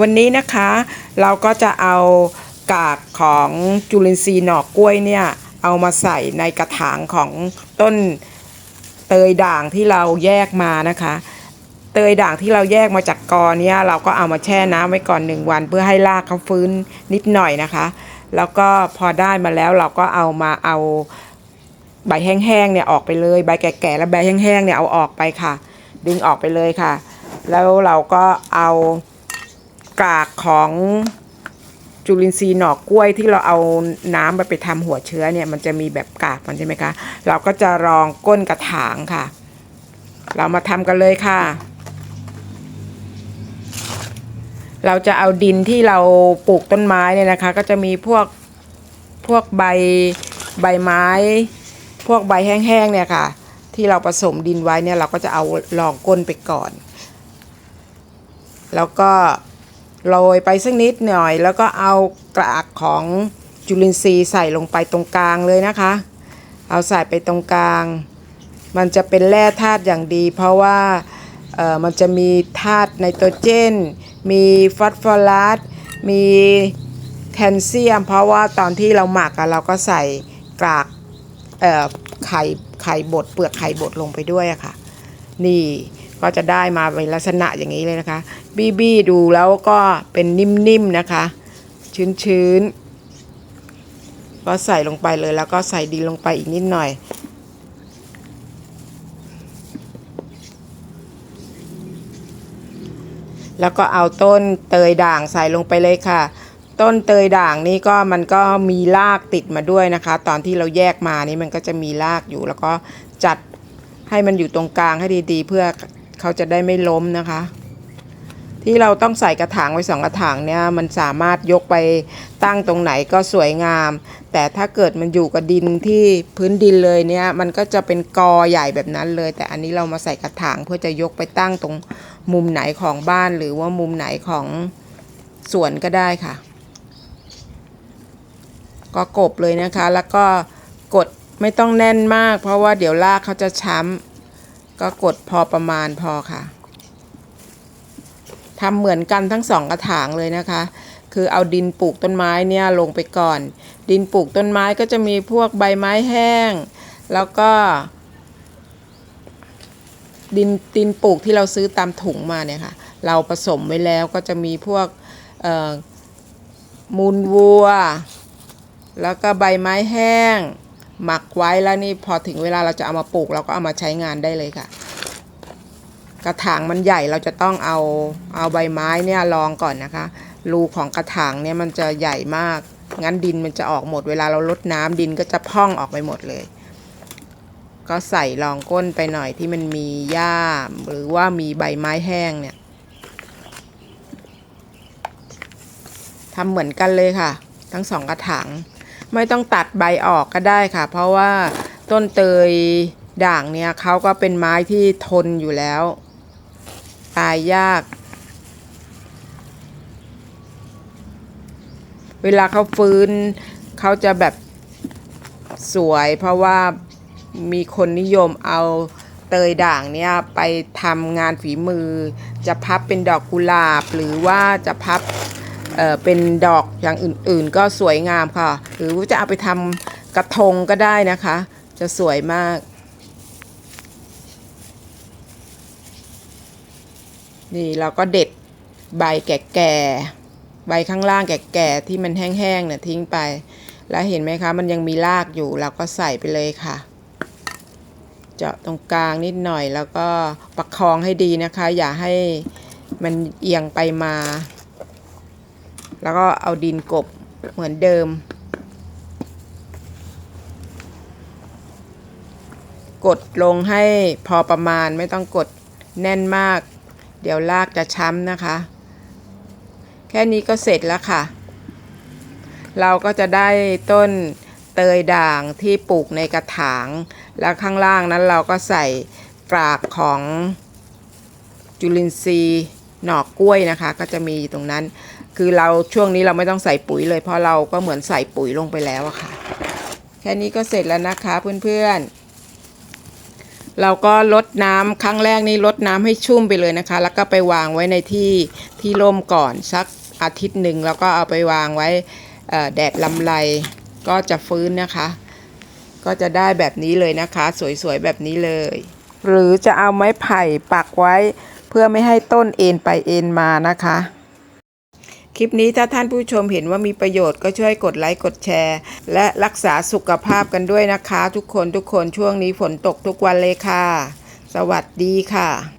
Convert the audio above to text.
วันนี้นะคะเราก็จะเอากากของจุลินทรีย์หน่อกล้วยเนี่ยเอามาใส่ในกระถางของต้นเตยด่างที่เราแยกมานะคะ เตยด่างที่เราแยกมาจากกอเนี่ยเราก็เอามาแช่น้ำไว้ก่อนหนึ่งวัน เพื่อให้รากเขาฟื้นนิดหน่อยนะคะ แล้วก็พอได้มาแล้วเราก็เอามาเอาใบแห้งๆเนี่ยออกไปเลยใบแก่ๆและใบแห้งๆเนี่ยเอาออกไปค่ะ ดึงออกไปเลยค่ะ แล้วเราก็เอา กากของจุลินทรีย์หน่อกล้วยที่เราเอาน้ำไปไปทำหัวเชื้อเนี่ยมันจะมีแบบกากมันใช่ไหมคะ เราก็จะรองก้นกระถางค่ะ เรามาทำกันเลยค่ะ เราจะเอาดินที่เราปลูกต้นไม้เนี่ยนะคะ ก็จะมีพวกพวกใบใบไม้ พวกใบแห้งๆเนี่ยค่ะ ที่เราผสมดินไว้เนี่ยเราก็จะเอารองก้นไปก่อน แล้วก็ โรยไปสักนิดหน่อย แล้วก็เอากรากของจุลินทรีย์ใส่ลงไปตรงกลางเลยนะคะ เอาใส่ไปตรงกลาง มันจะเป็นแร่ธาตุอย่างดี เพราะว่ามันจะมีธาตุไนโตรเจน มีฟอสฟอรัส มีแคลเซียม เพราะว่าตอนที่เราหมักเราก็ใส่กากไข่ไข่บดเปลือกไข่บดลงไปด้วยค่ะ นี่ ก็จะได้มาเป็นลักษณะอย่างนี้เลยนะคะ บี้บี้ดูแล้วก็เป็นนิ่มๆนะคะ ชื้นๆ ก็ใส่ลงไปเลยแล้วก็ใส่ดินลงไปอีกนิดหน่อย แล้วก็เอาต้นเตยด่างใส่ลงไปเลยค่ะ ต้นเตยด่างนี่ก็มันก็มีรากติดมาด้วยนะคะ ตอนที่เราแยกมานี่มันก็จะมีรากอยู่แล้วก็จัดให้มันอยู่ตรงกลางให้ดีๆ เพื่อ เขาจะได้ไม่ล้มนะคะ ที่เราต้องใส่กระถางไว้สองกระถางเนี่ยมันสามารถยกไปตั้งตรงไหนก็สวยงาม แต่ถ้าเกิดมันอยู่กับดินที่พื้นดินเลยเนี่ยมันก็จะเป็นกอใหญ่แบบนั้นเลย แต่อันนี้เรามาใส่กระถางเพื่อจะยกไปตั้งตรงมุมไหนของบ้านหรือว่ามุมไหนของสวนก็ได้ค่ะ ก็กบเลยนะคะ แล้วก็กดไม่ต้องแน่นมาก เพราะว่าเดี๋ยวรากเขาจะช้ำ ก็กดพอประมาณพอค่ะทำเหมือนกันทั้งสองกระถางเลยนะคะ คือเอาดินปลูกต้นไม้เนี่ยลงไปก่อน ดินปลูกต้นไม้ก็จะมีพวกใบไม้แห้ง แล้วก็ ดินดินปลูกที่เราซื้อตามถุงมาเนี่ยค่ะ เราผสมไว้แล้วก็จะมีพวกมูลวัว แล้วก็ใบไม้แห้ง หมักไว้แล้วนี่พอถึงเวลาเราจะเอามาปลูก เราก็เอามาใช้งานได้เลยค่ะ กระถางมันใหญ่เราจะต้องเอาเอาใบไม้เนี่ยรองก่อนนะคะ รูของกระถางเนี่ยมันจะใหญ่มาก งั้นดินมันจะออกหมด เวลาเราลดน้ำดินก็จะพ่องออกไปหมดเลย ก็ใส่รองก้นไปหน่อยที่มันมีหญ้าหรือว่ามีใบไม้แห้งเนี่ยทำเหมือนกันเลยค่ะ ทั้งสองกระถาง ไม่ต้องตัดใบออกก็ได้ค่ะ เพราะว่าต้นเตยด่างเนี่ยเขาก็เป็นไม้ที่ทนอยู่แล้ว ตายยาก เวลาเขาฟื้นเขาจะแบบสวย เพราะว่ามีคนนิยมเอาเตยด่างเนี่ยไปทำงานฝีมือ จะพับเป็นดอกกุหลาบ หรือว่าจะพับ เเป็นดอกอย่างอื่นๆ ก็สวยงามค่ะ หรือว่าจะเอาไปทำกระทงก็ได้นะคะ จะสวยมาก นี่เราก็เด็ดใบแก่ๆ ใบข้างล่างแก่ๆ ที่มันแห้งๆเนี่ยทิ้งไป แล้วเห็นไหมคะ มันยังมีรากอยู่เราก็ใส่ไปเลยค่ะ เจาะตรงกลางนิดหน่อยแล้วก็ประคองให้ดีนะคะ อย่าให้มันเอียงไปมา แล้วก็เอาดินกบเหมือนเดิม กดลงให้พอประมาณไม่ต้องกดแน่นมาก เดี๋ยวรากจะช้ำนะคะ แค่นี้ก็เสร็จแล้วค่ะ เราก็จะได้ต้นเตยด่างที่ปลูกในกระถาง แล้วข้างล่างนั้นเราก็ใส่กรากของจุลินทรีย์หน่อกล้วยนะคะ ก็จะมีตรงนั้น คือเราช่วงนี้เราไม่ต้องใส่ปุ๋ยเลย เพราะเราก็เหมือนใส่ปุ๋ยลงไปแล้วอะค่ะ แค่นี้ก็เสร็จแล้วนะคะเพื่อนๆ เราก็ลดน้ำครั้งแรกนี่ลดน้ำให้ชุ่มไปเลยนะคะ แล้วก็ไปวางไว้ในที่ที่ร่มก่อนสักอาทิตย์หนึ่งแล้วก็เอาไปวางไว้แดดลำไรก็จะฟื้นนะคะ ก็จะได้แบบนี้เลยนะคะ สวยๆแบบนี้เลย หรือจะเอาไม้ไผ่ปักไว้เพื่อไม่ให้ต้นเอ็นไปเอ็นมานะคะ คลิปนี้ถ้าท่านผู้ชมเห็นว่ามีประโยชน์ก็ช่วยกดไลค์กดแชร์ และรักษาสุขภาพกันด้วยนะคะ ทุกคนทุกคนช่วงนี้ฝนตกทุกวันเลยค่ะ สวัสดีค่ะ